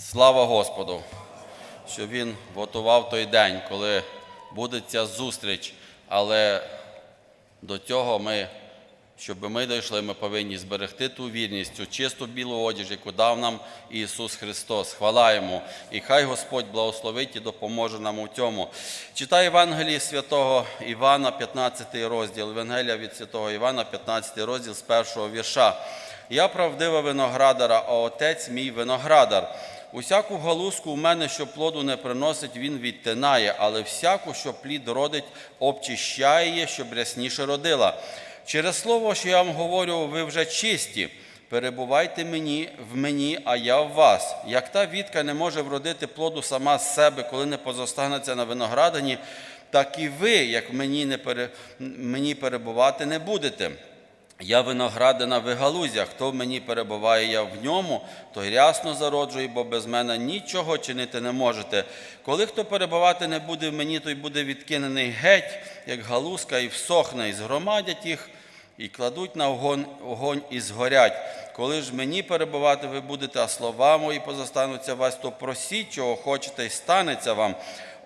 Слава Господу, що Він готував той день, коли буде ця зустріч, але до цього ми, щоб ми дійшли, ми повинні зберегти ту вірність, цю чисту білу одіж, яку дав нам Ісус Христос. Хвала Йому. І хай Господь благословить і допоможе нам у цьому. Читаю Євангелії святого Івана, 15 розділ. Євангелія від святого Івана, 15 розділ з першого вірша. Я правдива виноградара, а отець мій виноградар. Усяку галузку у мене, що плоду не приносить, він відтинає, але всяку, що плід родить, обчищає, щоб рясніше родила. Через слово, що я вам говорю, ви вже чисті. Перебувайте мені в мені, а я в вас. Як та вітка не може вродити плоду сама з себе, коли не позостанеться на виноградані, так і ви, як мені, не пере... мені перебувати не будете. Я виноградина в галузях, хто в мені перебуває, я в ньому, той рясно зароджує, бо без мене нічого чинити не можете. Коли хто перебувати не буде в мені, той буде відкинений геть, як галузка, і всохне, і згромадять їх, і кладуть на огонь, і згорять. Коли ж мені перебувати ви будете, а слова мої позостануться вас, то просіть, чого хочете, і станеться вам.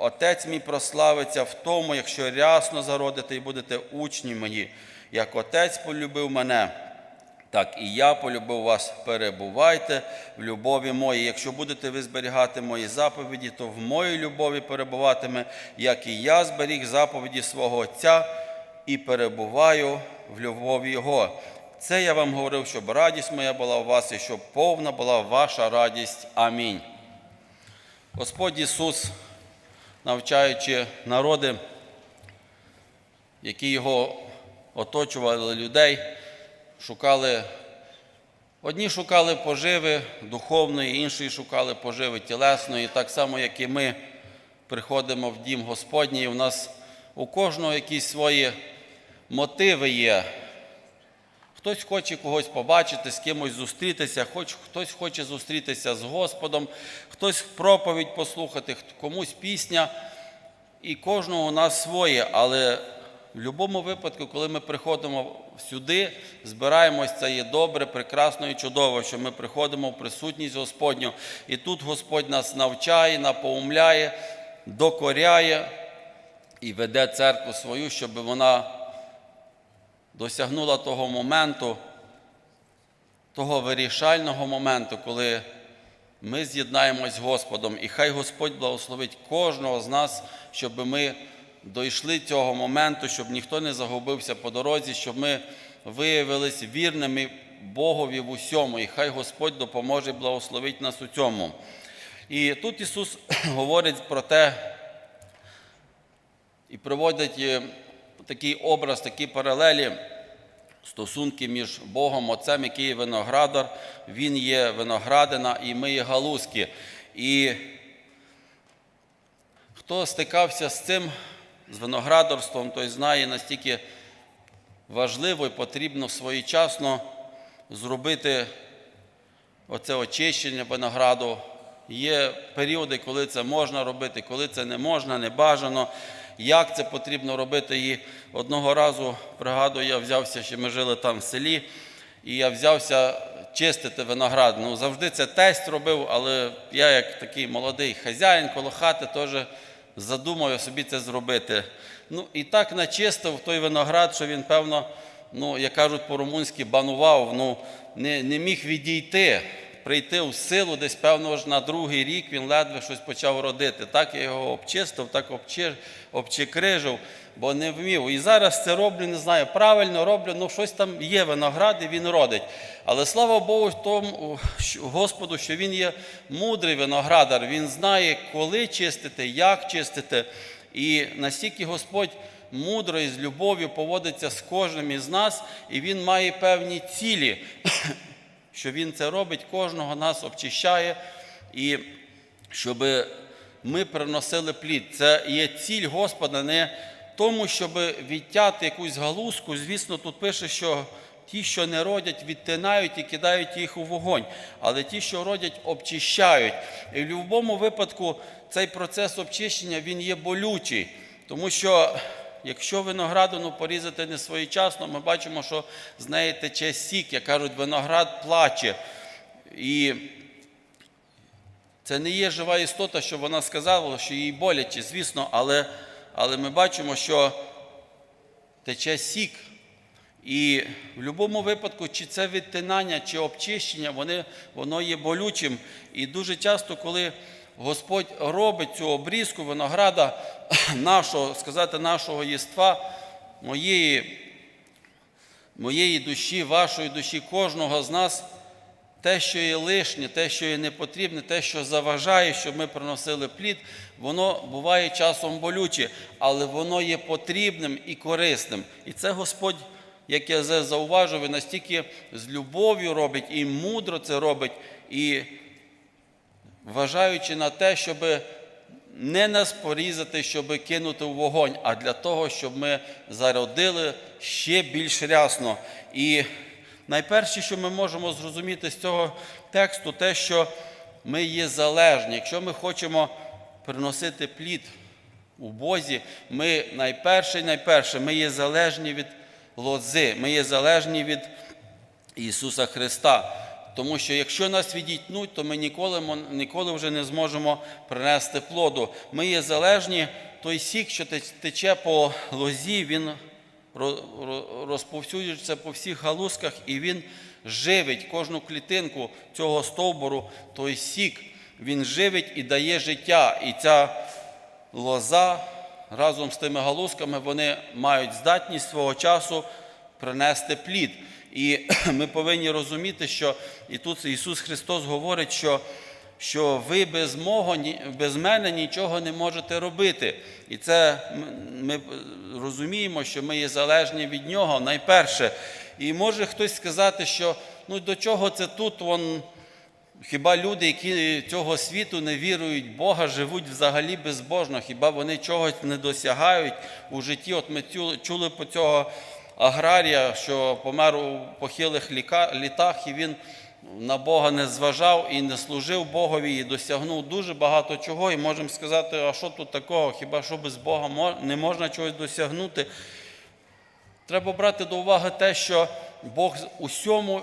Отець мій прославиться в тому, якщо рясно зародите і будете учні мої. Як Отець полюбив мене, так і я полюбив вас. Перебувайте в любові моїй. Якщо будете ви зберігати мої заповіді, то в моїй любові перебуватиме, як і я зберіг заповіді свого Отця і перебуваю в любові Його. Це я вам говорив, щоб радість моя була у вас і щоб повна була ваша радість. Амінь. Господь Ісус, навчаючи народи, які його оточували людей, шукали, одні шукали поживи духовної, інші шукали поживи тілесної, так само, як і ми приходимо в дім Господній, у нас у кожного якісь свої мотиви є. Хтось хоче когось побачити, з кимось зустрітися, хоч хтось хоче зустрітися з Господом, хтось проповідь послухати, комусь пісня. І кожного у нас своє, але в будь-якому випадку, коли ми приходимо сюди, збираємось, це є добре, прекрасно і чудово, що ми приходимо в присутність Господню. І тут Господь нас навчає, напоумляє, докоряє і веде церкву свою, щоб вона досягнула того моменту, того вирішального моменту, коли ми з'єднаємось з Господом, і хай Господь благословить кожного з нас, щоб ми дійшли цього моменту, щоб ніхто не загубився по дорозі, щоб ми виявилися вірними Богові в усьому, і хай Господь допоможе благословить нас у цьому. І тут Ісус говорить про те, і приводить е, такий образ, такі паралелі, стосунки між Богом, Отцем, який є виноградар, Він є виноградина, і ми є галузки. І хто стикався з цим, з виноградарством, той знає, настільки важливо і потрібно своєчасно зробити оце очищення винограду. Є періоди, коли це можна робити, коли це не можна, не бажано. Як це потрібно робити? І одного разу, пригадую, я взявся, що ми жили там в селі, і я взявся чистити виноград. Ну, завжди це тесть робив, але я, як такий молодий хазяїн коло хати, теж задумав собі це зробити. Ну, і так начистив той виноград, що він, певно, ну, як кажуть по-румунськи, банував, ну, не, не міг відійти прийти в силу, десь, певно, ж на другий рік він ледве щось почав родити. Так я його обчистив, так обчи, обчикрижив, бо не вмів. І зараз це роблю, не знаю, правильно роблю, ну щось там є виноград, і він родить. Але слава Богу, тому, Господу, що він є мудрий виноградар, він знає, коли чистити, як чистити. І настільки Господь мудро і з любов'ю поводиться з кожним із нас, і Він має певні цілі що Він це робить, кожного нас обчищає, і щоб ми приносили плід. Це є ціль Господа, не тому, щоб відтяти якусь галузку. Звісно, тут пише, що ті, що не родять, відтинають і кидають їх у вогонь, але ті, що родять, обчищають. І в будь-якому випадку цей процес обчищення він є болючий, тому що. Якщо виноградину порізати не своєчасно, ми бачимо, що з неї тече сік, як кажуть, виноград плаче. І Це не є жива істота, що вона сказала, що їй боляче, звісно, але, але ми бачимо, що тече сік. І в будь-якому випадку, чи це відтинання, чи обчищення, вони, воно є болючим. І дуже часто, коли Господь робить цю обрізку винограда нашого, сказати, нашого єства, моєї, моєї душі, вашої душі, кожного з нас, те, що є лишнє, те, що є непотрібне, те, що заважає, щоб ми приносили плід, воно буває часом болюче, але воно є потрібним і корисним. І це Господь, як я зауважив, настільки з любов'ю робить, і мудро це робить, і вважаючи на те, щоб не нас порізати, щоб кинути в вогонь, а для того, щоб ми зародили ще більш рясно. І найперше, що ми можемо зрозуміти з цього тексту, те, що ми є залежні. Якщо ми хочемо приносити плід у Бозі, ми найперше, найперше, ми є залежні від лози, ми є залежні від Ісуса Христа. Тому що якщо нас відітнуть, то ми ніколи, ніколи вже не зможемо принести плоду. Ми є залежні, той сік, що тече по лозі, він ро- ро- розповсюджується по всіх галузках і він живить кожну клітинку цього стовбуру, той сік, він живить і дає життя. І ця лоза разом з тими галузками вони мають здатність свого часу принести плід. І ми повинні розуміти, що і тут Ісус Христос говорить, що, що ви без, мого, без мене нічого не можете робити. І це ми розуміємо, що ми є залежні від Нього найперше. І може хтось сказати, що ну до чого це тут вон. Хіба люди, які цього світу не вірують в Бога, живуть взагалі безбожно? Хіба вони чогось не досягають у житті? От ми чули по цього аграрія, що помер у похилих літах, і він на Бога не зважав і не служив Богові, і досягнув дуже багато чого. І можемо сказати, а що тут такого? Хіба що без Бога не можна чогось досягнути? Треба брати до уваги те, що Бог усьому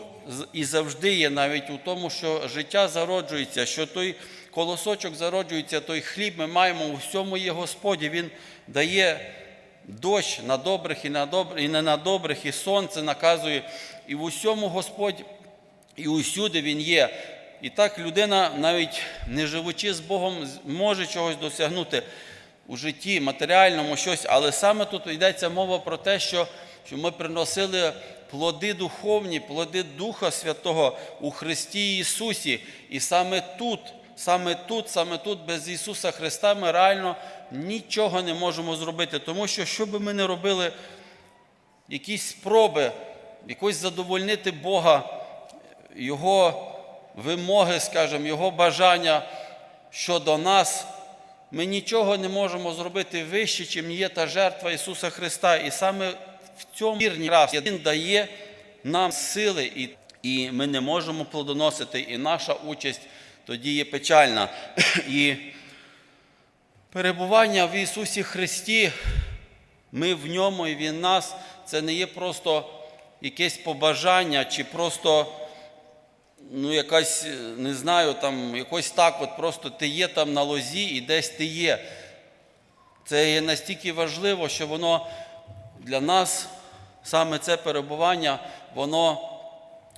і завжди є, навіть у тому, що життя зароджується, що той колосочок зароджується, той хліб ми маємо, у всьому є Господь, і Він дає дощ на добрих і на добрих, і не на добрих, і сонце наказує. І в усьому Господь, і усюди Він є. І так людина, навіть не живучи з Богом, може чогось досягнути у житті, матеріальному щось, але саме тут йдеться мова про те, що, що ми приносили плоди духовні, плоди Духа Святого у Христі Ісусі. І саме тут, саме тут, саме тут, без Ісуса Христа ми реально нічого не можемо зробити. Тому що, що би ми не робили, якісь спроби якось задовольнити Бога, Його вимоги, скажімо, Його бажання щодо нас, ми нічого не можемо зробити вище, чим є та жертва Ісуса Христа. І саме в цьому вірні раз Він дає нам сили, і, і ми не можемо плодоносити, і наша участь тоді є печальна. І перебування в Ісусі Христі, ми в ньому і Він нас, це не є просто якесь побажання чи просто ну, якась, не знаю, там, якось так, от просто ти є там на лозі і десь ти є. Це є настільки важливо, що воно для нас, саме це перебування, воно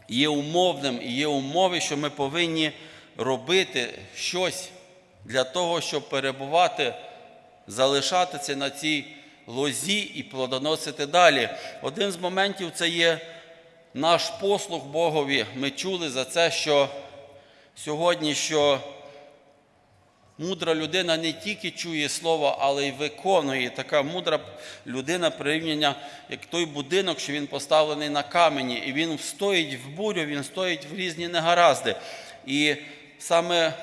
є умовним і є умови, що ми повинні робити щось для того, щоб перебувати, залишатися на цій лозі і плодоносити далі. Один з моментів це є наш послуг Богові. Ми чули за це, що сьогодні, що мудра людина не тільки чує слово, але й виконує. Така мудра людина порівняння, як той будинок, що він поставлений на камені, і він стоїть в бурю, він стоїть в різні негаразди. І саме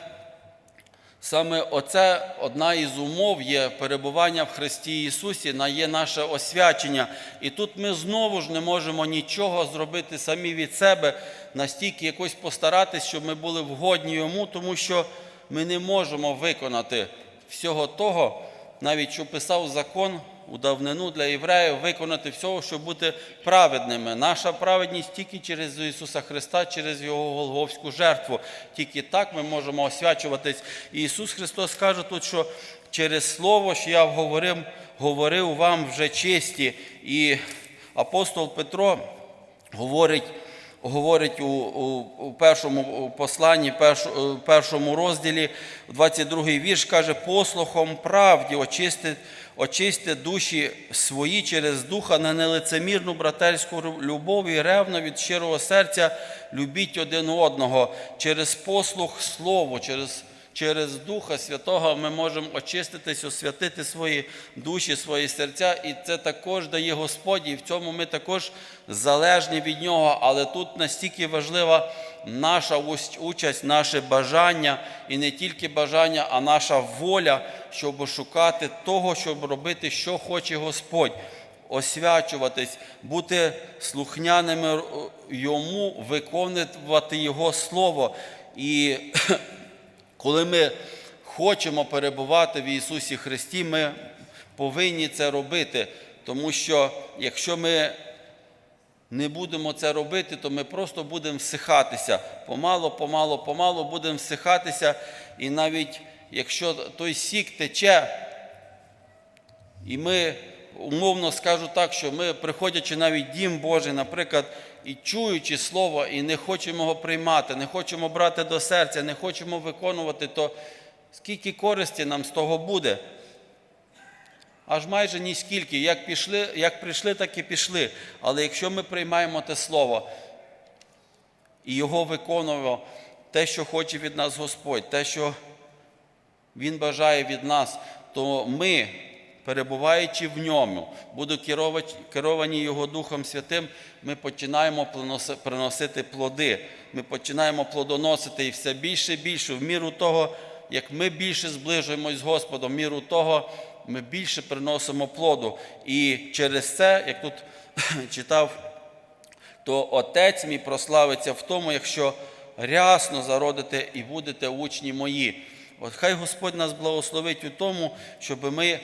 Саме оце одна із умов є перебування в Христі Ісусі, на є наше освячення. І тут ми знову ж не можемо нічого зробити самі від себе, настільки якось постаратись, щоб ми були вгодні йому, тому що ми не можемо виконати всього того, навіть що писав закон у давнину для євреїв виконати всього, щоб бути праведними. Наша праведність тільки через Ісуса Христа, через Його Голговську жертву. Тільки так ми можемо освячуватись. І Ісус Христос каже тут, що через Слово, що я говорив, говорив вам вже честі. І апостол Петро говорить говорить у, у, у першому посланні, перш, першому розділі, 22-й вірш, каже, послухом правді очисти, очисти душі свої через духа на нелицемірну братерську любов і ревно від щирого серця любіть один одного через послух Слову, через Через Духа Святого ми можемо очиститись, освятити свої душі, свої серця, і це також дає Господь, і в цьому ми також залежні від Нього. Але тут настільки важлива наша участь, наше бажання, і не тільки бажання, а наша воля, щоб шукати того, щоб робити, що хоче Господь. Освячуватись, бути слухняними йому, виконувати Його Слово. І коли ми хочемо перебувати в Ісусі Христі, ми повинні це робити. Тому що якщо ми не будемо це робити, то ми просто будемо всихатися. Помало, помало, помало будемо всихатися. І навіть якщо той сік тече, і ми, умовно скажу так, що ми, приходячи навіть Дім Божий, наприклад, і чуючи Слово, і не хочемо його приймати, не хочемо брати до серця, не хочемо виконувати, то скільки користі нам з того буде? Аж майже ніскільки. Як, пішли, як прийшли, так і пішли. Але якщо ми приймаємо те Слово і його виконуємо, те, що хоче від нас Господь, те, що Він бажає від нас, то ми, перебуваючи в ньому, буду керовані Його Духом Святим, ми починаємо приносити плоди. Ми починаємо плодоносити і все більше і більше, в міру того, як ми більше зближуємось з Господом, в міру того, ми більше приносимо плоду. І через це, як тут читав то Отець мій прославиться в тому, якщо рясно зародите і будете учні мої. От хай Господь нас благословить у тому, щоб ми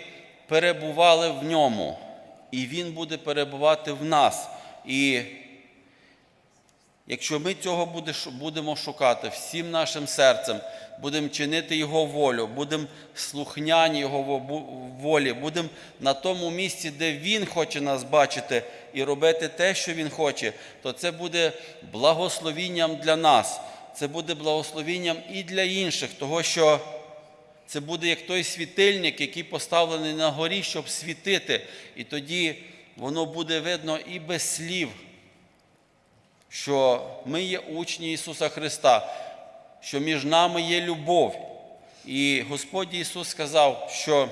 перебували в ньому, і Він буде перебувати в нас. І Якщо ми цього будемо шукати всім нашим серцем, будемо чинити Його волю, будемо слухняні Його волі, будемо на тому місці, де Він хоче нас бачити, і робити те, що Він хоче, то це буде благословінням для нас. Це буде благословінням і для інших, того що це буде як той світильник, який поставлений на горі, щоб світити. І тоді воно буде видно і без слів що ми є учні Ісуса Христа, що між нами є любов. І Господь Ісус сказав, що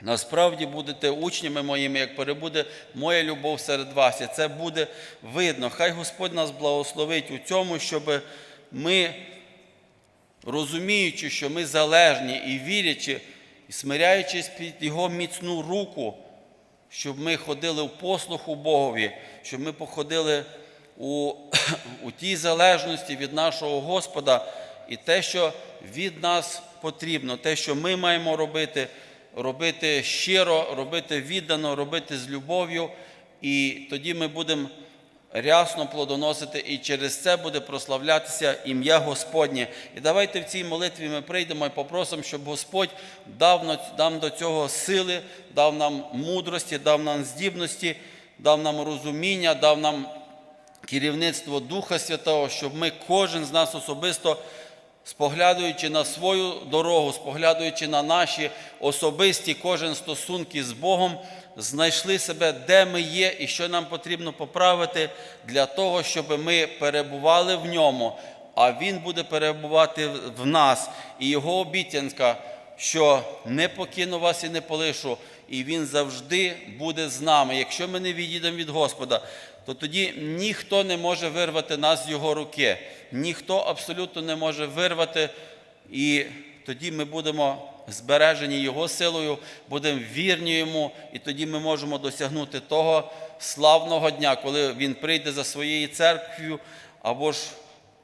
насправді будете учнями моїми, як перебуде моя любов серед вас. І це буде видно. Хай Господь нас благословить у цьому, щоб ми, розуміючи, що ми залежні і вірячи, і смиряючись під Його міцну руку, щоб ми ходили в послуху Богові, щоб ми походили у, у тій залежності від нашого Господа і те, що від нас потрібно, те, що ми маємо робити, робити щиро, робити віддано, робити з любов'ю, і тоді ми будемо рясно плодоносити, і через це буде прославлятися ім'я Господнє. І давайте в цій молитві ми прийдемо і попросимо, щоб Господь дав на- нам до цього сили, дав нам мудрості, дав нам здібності, дав нам розуміння, дав нам керівництво Духа Святого, щоб ми, кожен з нас особисто, споглядаючи на свою дорогу, споглядаючи на наші особисті кожен стосунки з Богом, знайшли себе, де ми є і що нам потрібно поправити для того, щоб ми перебували в ньому, а Він буде перебувати в нас. І Його обіцянка, що не покину вас і не полишу, і Він завжди буде з нами. Якщо ми не відійдемо від Господа, то тоді ніхто не може вирвати нас з Його руки, ніхто абсолютно не може вирвати, і тоді ми будемо збережені Його силою, будемо вірні Йому, і тоді ми можемо досягнути того славного дня, коли Він прийде за своєю церквою, або ж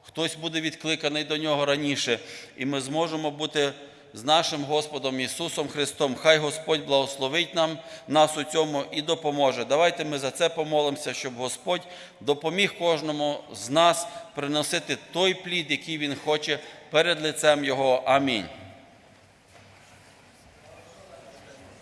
хтось буде відкликаний до нього раніше, і ми зможемо бути з нашим Господом Ісусом Христом. Хай Господь благословить нам нас у цьому і допоможе. Давайте ми за це помолимося, щоб Господь допоміг кожному з нас приносити той плід, який Він хоче перед лицем Його. Амінь.